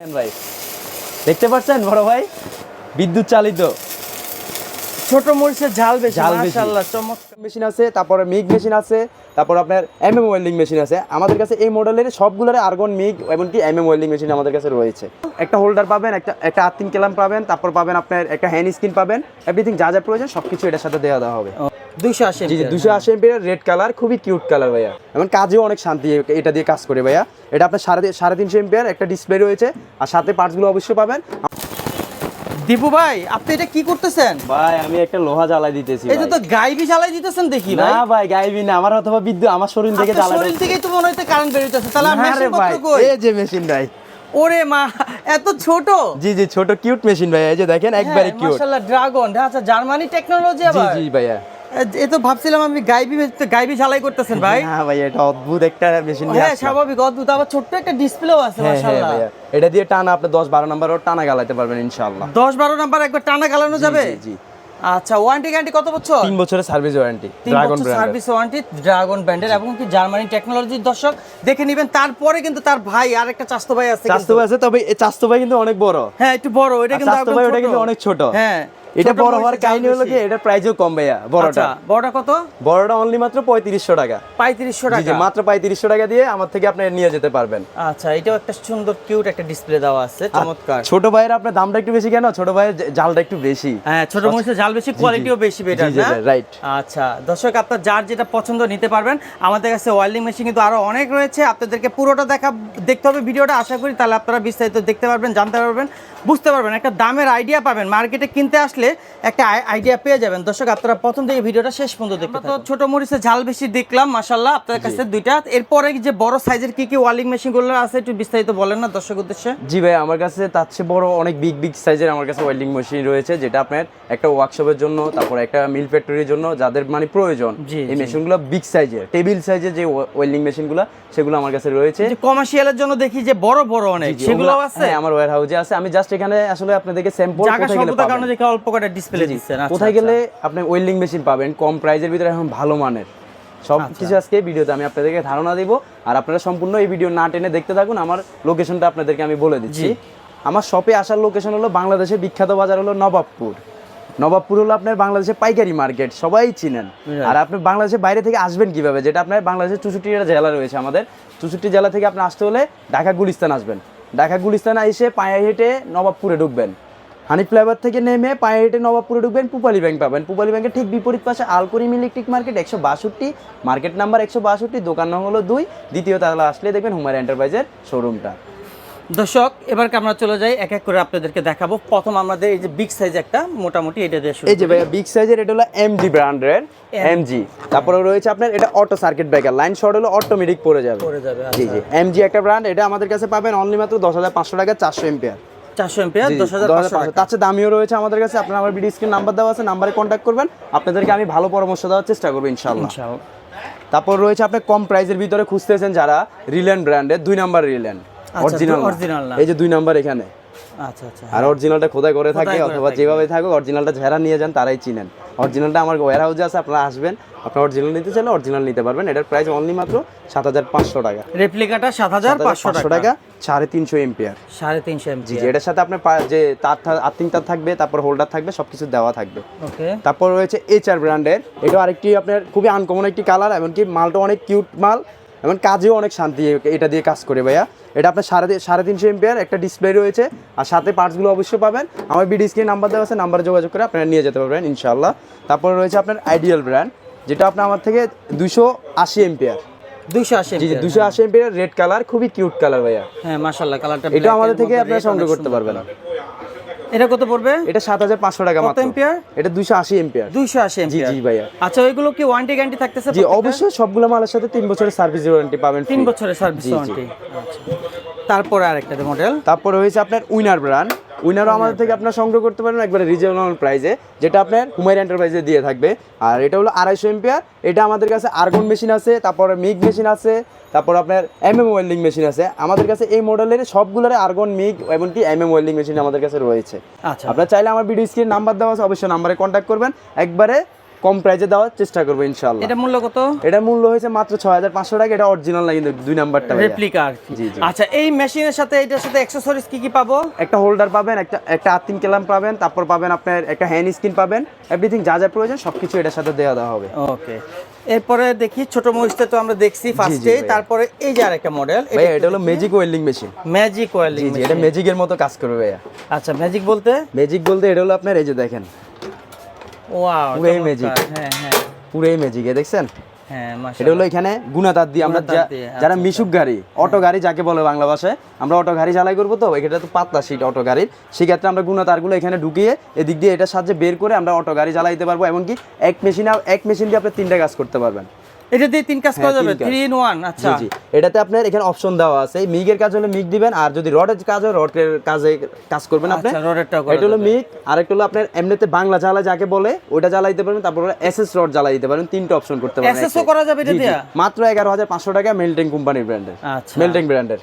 ভাই? দেখতে পাচ্ছেন বড় ভাই? বিদ্যুৎ চালিত। ছোট মরিচের ঝাল বেশি। মাশাআল্লাহ চমৎকার মেশিন আছে তারপরে মিগ মেশিন আছে তারপর আপনার এমএম ওয়েল্ডিং মেশিন আছে। আমাদের কাছে এই মডেলের সবগুলোর আর্গন মিগ এমনকি এমএম ওয়েল্ডিং মেশিন আমাদের কাছে রয়েছে। একটা হোল্ডার পাবেন একটা একটা আর্থিং কেলাম পাবেন তারপর পাবেন আপনার একটা হ্যান্ড স্ক্রিন পাবেন। এভরিথিং যা যা প্রয়োজন সবকিছু এটার সাথে দেওয়া দেওয়া হবে। দুইশো আশি জি দুশো আশি এমপির রেড কালার খুবই কিউট কালার ভাইয়া। এমন কাজেও অনেক শান্তি এটা দিয়ে কাজ করে ভাইয়া। এটা আপনার সাড়ে সাড়ে তিনশো এমপিয়ার একটা ডিসপ্লে রয়েছে আর সাথে পার্টসগুলো অবশ্যই পাবেন। দীপু ভাই আপনি এটা কি করতেছেন? ভাই আমি একটা লোহা জ্বালাই দিতেছি এই তো গাইবি জ্বালাই দিতেছেন দেখি ভাই না ভাই। গাইবি না আমার অথবা বিদ্যুৎ আমার শরীর থেকে জ্বালাই শরীর থেকেই তো মনে হইতে কারেন্ট তাহলে মেশিন কই? এই যে মেশিন ভাই। ওরে মা এত ছোট? জি জি ছোট কিউট মেশিন ভাই এই যে দেখেন একবারে কিউট মাশাআল্লাহ ড্রাগন আচ্ছা জার্মানি টেকনোলজি জি জি ভাইয়া। এ- তো ভাবছিলাম আমি গাইবি গাইবি ঝালাই করতেছেন ভাই। হ্যাঁ ভাই এটা অদ্ভুত একটা মেশিন হ্যাঁ স্বাভাবিক অদ্ভুত। আবার ছোট্ট একটা ডিসপ্লেও আছে হ্যাঁ হ্যাঁ মাশাআল্লাহ। এটা দিয়ে টানা আপনি দশ বারো নাম্বার টানা গালাতে পারবেন ইনশাআল্লাহ। দশ বারো নাম্বার একবার টানা গালানো যাবে? জি, আচ্ছা ওয়ারেন্টি গ্যারান্টি কত বছর? তিন বছরের service warranty dragon brand service warranty dragon ব্র্যান্ডের এবং কি জার্মানি টেকনোলজির দর্শক। দেখে নেবেন তারপরে কিন্তু তার ভাই আর একটা চাস্তো ভাই আছে চাস্তো ভাই আছে তবে এই চাস্তো ভাই কিন্তু অনেক বড়। হ্যাঁ একটু বড় এটা কিন্তু চাস্তো ভাই ওটা কিন্তু অনেক ছোট। হ্যাঁ। এটা বড় হওয়ার কাহিনী হলো কি এটা প্রাইসও কম ভাইয়া বড়টা। আচ্ছা বড়টা কত? বড়টা অনলি মাত্র পঁয়ত্রিশশো টাকা। পঁয়ত্রিশশো টাকা। মাত্র পঁয়ত্রিশশো টাকা দিয়ে আমার থেকে আপনি নিয়ে যেতে পারবেন। আচ্ছা এটাও একটা সুন্দর কিউট একটা ডিসপ্লে দেওয়া আছে চমৎকার। ছোট ভাইয়ের আপনার দামটা একটু বেশি কেন? ছোট ভাইয়ের জালটা একটু বেশি। হ্যাঁ ছোট মরিচের ঝাল বেশি কোয়ালিটিও বেশি বেটার না? right. আচ্ছা দর্শক আপনার যার যেটা পছন্দ নিতে পারবেন আমাদের কাছে ওয়েল্ডিং মেশিন কিন্তু আরও অনেক রয়েছে। আপনাদেরকে পুরোটা দেখা দেখতে হবে ভিডিওটা আশা করি তাহলে আপনারা বিস্তারিত দেখতে পারবেন জানতে পারবেন বুঝতে পারবেন একটা দামের আইডিয়া পাবেন মার্কেটে কিনতে আসলে একটা আইডিয়া পেয়ে যাবেন। দর্শক আপনারা প্রথম থেকে ভিডিওটা শেষ পর্যন্ত দেখতে তো ছোট মরিচের ঝাল বেশি দেখলাম মাশাল্লাহ আপনাদের কাছে দুইটা। এরপরে যে বড় সাইজের কি কি ওয়ার্লিং মেশিনগুলো আছে একটু বিস্তারিত বলেন না দর্শক উদ্দেশ্যে। জি ভাই আমার কাছে তার চেয়ে বড় অনেক বিগ বিগ সাইজের আমার কাছে ওয়েল্ডিং মেশিন রয়েছে যেটা আপনার একটা ওয়ার্কশপের জন্য তারপর একটা মিল ফ্যাক্টরির জন্য যাদের মানে প্রয়োজন। এই। মেশিনগুলো বিগ সাইজের টেবিল সাইজের যে ওয়েল্ডিং মেশিনগুলো সেগুলো আমার কাছে রয়েছে। যে কমার্শিয়ালের জন্য দেখি যে বড় বড় অনেক। সেগুলো আছে? হ্যাঁ আমার ওয়্যার হাউসে আছে। আমি জাস্ট এখানে আসলে আপনাদেরকে স্যাম্পল জায়গা গেলে স্বল্পতার। কারণে দেখে অল্প কটা ডিসপ্লে দিচ্ছেন আচ্ছা, কোথায় আচ্ছা। গেলে আপনি ওয়েল্ডিং মেশিন পাবেন কম প্রাইজের ভিতরে এখন ভালো মানের। সব আচ্ছা। কিছু আজকে ভিডিওতে আমি আপনাদেরকে ধারণা দিব আর আপনারা সম্পূর্ণ এই ভিডিও না টেনে দেখতে থাকুন আমার লোকেশনটা আপনাদেরকে আমি বলে দিচ্ছি। আমার শপে আসার লোকেশন হলো বাংলাদেশের বিখ্যাত বাজার হলো নবাবপুর। নবাবপুর হলো আপনার বাংলাদেশের পাইকারি মার্কেট সবাই চিনেন। আর আপনি বাংলাদেশের বাইরে থেকে আসবেন কীভাবে? যেটা আপনার বাংলাদেশের চৌষট্টিটা জেলা রয়েছে আমাদের চৌষট্টি জেলা থেকে আপনি আসতে হলে ঢাকা গুলিস্তান আসবেন। ঢাকা গুলিস্তান এসে পায়ে হেঁটে নবাবপুরে ঢুকবেন। হানি ফ্লাইওভার থেকে নেমে পায়ে হেঁটে নবাবপুরে ঢুকবেন পুপালি ব্যাংক পাবেন। পুপালি ব্যাংকের ঠিক বিপরীত পাশে আলকরিম ইলেকট্রিক মার্কেট একশো বাষট্টি। মার্কেট নাম্বার একশো বাষট্টি দোকান নং হলো দুই। দ্বিতীয় তাহলে আসলে দেখবেন হুমার এন্টারপ্রাইজের শোরুমটা। দর্শক এবার আমরা চলে যাই এক এক করে আপনাদেরকে দেখাবো। প্রথম আমাদের এই যে বিগ সাইজ একটা মোটামুটি এটা দিয়ে এই যে ভাইয়া বিগ সাইজের এটা হলো এমজি ব্র্যান্ডের এমজি তারপরে রয়েছে আপনার এটা auto circuit breaker line short হলো অটোমেটিক পড়ে যাবে। করে যাবে জি জি। এমজি একটা ব্র্যান্ড এটা আমাদের কাছে পাবেন অনলি মাত্র দশ হাজার পাঁচশো টাকা চারশো এম্পিয়ার চারশো এম্পিয়ার দশ হাজার তার চেয়ে দামিও রয়েছে আমাদের কাছে। আপনার আমার ভিডিও স্ক্রিন নাম্বার দেওয়া আছে নাম্বারে কন্ট্যাক্ট করবেন। আপনাদেরকে আমি ভালো পরামর্শ দেওয়ার চেষ্টা করব ইনশাল্লাহ তারপর রয়েছে আপনি কম প্রাইসের ভিতরে খুঁজতেছেন যারা রিল্যান্ড ব্র্যান্ডের দুই নাম্বার রিল্যান্ড অরিজিনাল এই যে দুই নাম্বার এখানে। আর অরিজিনালটা খোদাই করে থাকে অথবা যেভাবে থাকুক অরিজিনালটা যারা নিয়ে যান তারাই চিনেন। অরিজিনালটা আমার ওয়্যার হাউসে আছে আপনারা আসবেন আপনার অরিজিনাল নিতে চাইলে অরিজিনাল নিতে পারবেন। এটার প্রাইস অনলি মাত্র সাত হাজার পাঁচশো টাকা। রেপ্লিকাটা সাত হাজার পাঁচশো টাকা। সাড়ে তিনশো এম্পিয়ার সাড়ে তিনশো জি এটার সাথে আপনার যে তার আর্থিং তার থাকবে তারপর হোল্ডার থাকবে সব কিছু দেওয়া থাকবে। ওকে। তারপর রয়েছে এইচআর ব্র্যান্ডের এটা আরেকটি আপনার খুবই আনকমন একটি কালার এমনকি মালটা অনেক কিউট মাল। এমন কাজেও অনেক শান্তি এটা দিয়ে কাজ করে ভাইয়া। এটা আপনার সাড়ে সাড়ে তিনশো এমপিয়ার একটা ডিসপ্লে রয়েছে আর সাথে পার্টসগুলো অবশ্যই পাবেন। আমার বিডি স্ক্রিন নাম্বার দেওয়া আছে নাম্বারে যোগাযোগ করে আপনারা নিয়ে যেতে পারবেন ইনশাল্লাহ তারপর রয়েছে আপনার আইডিয়াল ব্র্যান্ড যেটা আপনার আমার থেকে দুশো আশি এমপিয়ার দুইশো আশি দুশো আশি এমপিয়ার রেড কালার খুবই কিউট কালার ভাইয়া। হ্যাঁ মাশাল্লাহ কালারটা এটা আমাদের থেকে আপনারা সংগ্রহ করতে পারবেন। এটা কত পড়বে? এটা সাত হাজার পাঁচশো টাকা কত মাত্র। এম্পিয়ার এটা দুশো আশি এম্পিয়ার দুইশো আশি জি জি ভাইয়া। আচ্ছা ওইগুলো কি ওয়ারেন্টি গ্যারান্টি থাকতেছে জি অবশ্যই সবগুলো মালের সাথে তিন বছরের সার্ভিস ওয়ারেন্টি পাবেন তিন বছরের সার্ভিস। ওয়ারেন্টি আচ্ছা। তারপরে আরেকটা মডেল তারপরে হয়েছে আপনার উইনার ব্র্যান্ড উইনারও আমাদের থেকে আপনার সংগ্রহ করতে পারেন একবারে রিজনেবল প্রাইজে যেটা আপনার হুমায়ুন এন্টারপ্রাইজে দিয়ে থাকবে। আর এটা হলো আড়াইশো এম্পিয়ার এটা আমাদের কাছে আর্গন মেশিন আছে তারপরে মিগ মেশিন আছে তারপর আপনার এম এম ওয়েল্ডিং মেশিন আছে। আমাদের কাছে এই মডেলের সবগুলোর আর্গন মিগ এমনকি এম এম ওয়েল্ডিং মেশিন আমাদের কাছে রয়েছে। আচ্ছা। আপনার চাইলে আমার ভিডিও স্ক্রিন নাম্বার দেওয়া আছে অবশ্যই নাম্বারে কন্ট্যাক্ট করবেন। একবারে কম প্রাইসে দেওয়ার চেষ্টা করব ইনশাল্লাহ এটা মূল্য কত? এটা মূল্য হয়েছে মাত্র ছয় হাজার পাঁচশো টাকা এটা অরিজিনাল না কিন্তু দুই নাম্বারটা রেপ্লিকা আর কি। আচ্ছা এই মেশিনের সাথে এটার সাথে অ্যাকসেসরিজ কি কি পাবো? একটা হোল্ডার পাবেন একটা একটা আর্থিং কেলাম পাবেন তারপর পাবেন আপনার একটা হ্যান্ড স্ক্রিন পাবেন এভরিথিং যা যা প্রয়োজন সবকিছু এটার সাথে দেওয়া দেওয়া হবে। ওকে এরপরে দেখি ছোট মরিচটা তো আমরা দেখছি ফার্স্টে তারপরে এই যে আরেকটা মডেল ভাইয়া এটা হলো magic welding machine magic welding এটা ম্যাজিকের মতো কাজ করবে ভাইয়া। আচ্ছা ম্যাজিক বলতে? ম্যাজিক বলতে এটা হলো আপনার এই যে দেখেন ওয়াও পুরোই magic। হ্যাঁ হ্যাঁ। পুরোই ম্যাজিক এ দেখছেন? হ্যাঁ এটা হলো এখানে গুণাতার দিয়ে আমরা যারা আচ্ছা, মিশুক গাড়ি অটো গাড়ি যাকে বলে বাংলা ভাষায় আমরা অটো গাড়ি চালাই করব তো এটা তো পাতলা সিট অটো গাড়ির। সেক্ষেত্রে আমরা গুণাতারগুলো এখানে ঢুকিয়ে এদিক দিয়ে এটার সাহায্যে বের করে আমরা অটো গাড়ি চালাইতে পারব এমনকি এক মেশিন এক মেশিন দিয়ে আপনি তিনটা কাজ করতে পারবেন। এটা দিয়ে তিন কাজ করা হ্যাঁ, যাবে? তিন কাজ। থ্রি ইন ওয়ান আচ্ছা। জি। এটাতে আপনার এখানে অপশন দেওয়া আছে। মিগের কাজ হলে মিগ দিবেন আর যদি রডের কাজ হয় রডের কাজে কাজ করবেন আপনি। আচ্ছা রডেরটাও করা এটা হলো যাবে। মিগ আরেকটা হলো আপনার এমনিতে বাংলা জ্বালা যাকে বলে ওটা জ্বালাইতে পারবেন তারপর এসএস রড জ্বালাই দিতে পারেন তিনটা অপশন করতে পারবেন SSও করা যাবে এটা জি। মাত্র এগারো হাজার পাঁচশো টাকা মেল্টিং কোম্পানির ব্র্যান্ডের আচ্ছা। মেল্টিং ব্র্যান্ডের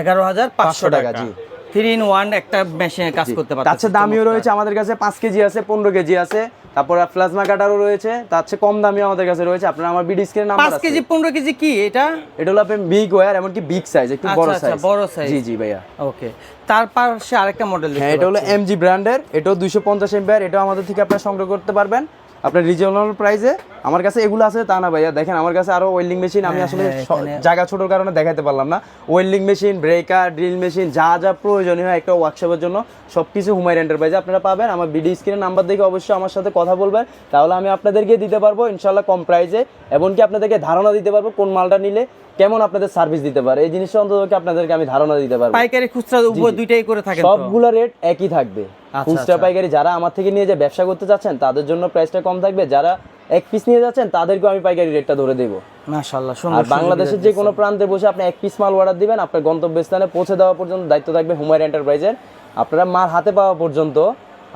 এগারো হাজার পাঁচশো টাকা টাকা, জি। থ্রি ইন ওয়ান একটা মেশিনে কাজ করতে পারবে তার দামিও রয়েছে আমাদের কাছে পাঁচ কেজি আছে পনেরো কেজি আছে। তারপর প্লাজমা কাটারও রয়েছে তার চেয়ে কম দামিও আমাদের কাছে রয়েছে। আপনারা আমার বিডি স্ক্রিনের নাম্বার পাঁচ কেজি পনেরো কেজি কি এটা? এটা হলো আপনার বিগ ওয়্যার এমনকি বিগ সাইজ একটু আচ্ছা, বড় আচ্ছা, সাইজ বড় size। জি জি ভাইয়া। ওকে তার পাশে আরেকটা মডেল হ্যাঁ এটা হলো এমজি ব্র্যান্ডের এটাও দুইশো পঞ্চাশ এম্পিয়ার এটাও আমাদের থেকে আপনারা সংগ্রহ করতে পারবেন। আপনার রিজনেবল প্রাইসে আমার কাছে এগুলো আছে তা না ভাইয়া। দেখেন আমার কাছে আরও ওয়েল্ডিং মেশিন আমি আসলে হ্যাঁ, জায়গা ছোটোর কারণে দেখাতে পারলাম না। Welding machine breaker drill machine যা যা প্রয়োজনীয় হয় একটা ওয়ার্কশপের জন্য সব কিছু হুমায়ুন এন্টারপ্রাইজে আপনারা পাবেন। আমার বিডি স্ক্রিনের নাম্বার দেখে অবশ্যই আমার সাথে কথা বলবেন। তাহলে আমি আপনাদেরকে দিতে পারব ইনশাল্লাহ কম প্রাইসে এমনকি আপনাদেরকে ধারণা দিতে পারব কোন মালটা নিলে। কেমন আপনাদের সার্ভিস দিতে পারে? এই জিনিসটা অন্তত আপনাদেরকে আমি ধারণা দিতে পারব। পাইকারি খুচরা উভয় দুইটাই করে থাকেন তো? সবগুলো রেট একই থাকবে। আচ্ছা, খুচরা আচ্ছা। পাইকারি যারা আমার থেকে নিয়ে যে ব্যবসা করতে চাচ্ছেন তাদের জন্য প্রাইসটা কম থাকবে। যারা এক পিস নিয়ে যাচ্ছেন তাদেরকেও আমি পাইকারি রেটটা ধরে দেবো। মাশাআল্লাহ আর সুন্দর বাংলাদেশের যে কোনো প্রান্তে বসে আপনি এক পিস মাল অর্ডার দিবেন আপনার গন্তব্যস্থানে পৌঁছে দেওয়া পর্যন্ত দায়িত্ব থাকবে হুমায়ুন এন্টারপ্রাইজের আপনারা মাল হাতে পাওয়া পর্যন্ত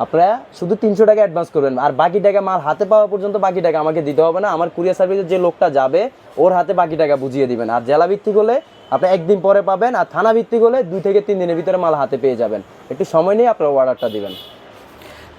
আপনারা শুধু তিনশো টাকা অ্যাডভান্স করবেন। আর বাকি টাকা মাল হাতে পাওয়া পর্যন্ত বাকি টাকা আমাকে দিতে হবে না। আমার কুরিয়ার সার্ভিসের যে লোকটা যাবে, ওর হাতে বাকি টাকা বুঝিয়ে দিবেন। আর জেলা ভিত্তিক হলে আপনি একদিন পরে পাবেন, আর থানা ভিত্তিক হলে দুই থেকে তিন দিনের ভিতরে মাল হাতে পেয়ে যাবেন। একটু সময় নিয়ে আপনার অর্ডারটা দিবেন।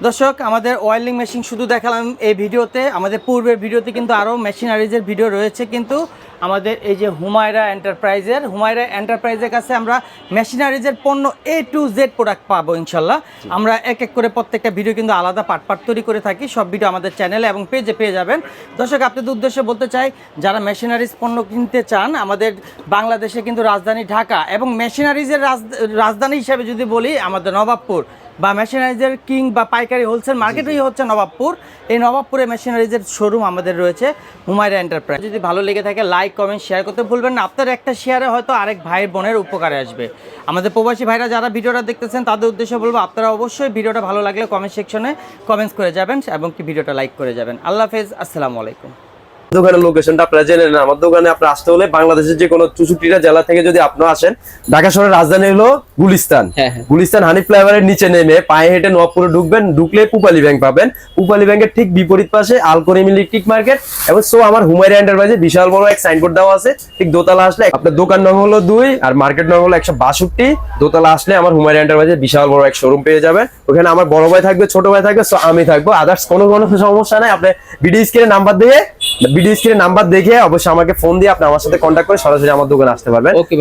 দর্শক আমাদের ওয়েল্ডিং মেশিন শুধু দেখালাম এই ভিডিওতে আমাদের পূর্বের ভিডিওতে কিন্তু আরও মেশিনারিজের ভিডিও রয়েছে কিন্তু আমাদের এই যে হুমায়রা এন্টারপ্রাইজের হুমায়রা এন্টারপ্রাইজের কাছে আমরা মেশিনারিজের পণ্য এ টু জেড প্রোডাক্ট পাবো ইনশাল্লাহ। আমরা এক এক করে প্রত্যেকটা ভিডিও কিন্তু আলাদা পার্ট পার্ট তৈরি করে থাকি সব ভিডিও আমাদের চ্যানেলে এবং পেজে পেয়ে যাবেন। দর্শক আপনাদের উদ্দেশ্যে বলতে চাই যারা মেশিনারিজ পণ্য কিনতে চান আমাদের বাংলাদেশে কিন্তু রাজধানী ঢাকা এবং মেশিনারিজের রাজধানী হিসেবে যদি বলি আমাদের নবাবপুর। বা মেশিনারিজের কিং বা পাইকারি হোলসেল মার্কেটই হচ্ছে নবাবপুর। এই নবাবপুরে মেশিনারিজের শোরুম আমাদের রয়েছে হুমায়রা এন্টারপ্রাইজ যদি ভালো লেগে থাকে লাইক কমেন্ট শেয়ার করতে ভুলবেন না। আপনার একটা শেয়ারে হয়তো আরেক ভাই বোনের উপকারে আসবে। আমাদের প্রবাসী ভাইরা যারা ভিডিওটা দেখতেছেন তাদের উদ্দেশ্যে বলব আপনারা অবশ্যই ভিডিওটা ভালো লাগলে কমেন্ট সেকশনে কমেন্টস করে যাবেন এবং কি ভিডিওটা লাইক করে যাবেন। আল্লাহ হাফেজ আসসালামু আলাইকুম। দোকানের লোকেশনটা আপনারা জেনে নেন। আমার দোকানে আপনার আসতে হলে বাংলাদেশের যে কোনো চৌষট্টিটা জেলা থেকে যদি আপনারা আসেন ঢাকা শহরের রাজধানী হলো গুলিস্তান। হ্যাঁ, হ্যাঁ। গুলিস্তান হানি ফ্লাইওভারের নিচে নেমে পায়ে হেঁটে নবপুরে ঢুকবেন ঢুকলে পুপালি ব্যাংক পাবেন। পুপালি ব্যাংকের ঠিক বিপরীত পাশে আলকরিম ইলেকট্রিক মার্কেট এবং সো আমার হুমায়রা এন্টারপ্রাইজে বিশাল বড় এক সাইনবোর্ড দেওয়া আছে। ঠিক দোতলা আসলে আপনার দোকান নং হলো দুই আর মার্কেট নং হলো একশো বাষট্টি। দোতলা আসলে আমার হুমায়রা এন্টারপ্রাইজে বিশাল বড় এক শোরুম পেয়ে যাবেন। ওখানে আমার বড় ভাই থাকবে ছোট ভাই থাকবে সো আমি থাকব। আদার্স কোনো কোনো সমস্যা নাই আপনি বিডি স্ক্রিনে নাম্বার দিয়ে বিডি স্ক্রিনে নাম্বার দেখে অবশ্যই আমাকে ফোন দিয়ে আপনি আমার সাথে কন্ট্যাক্ট করে সরাসরি আমার দোকানে আসতে পারবেন। ওকে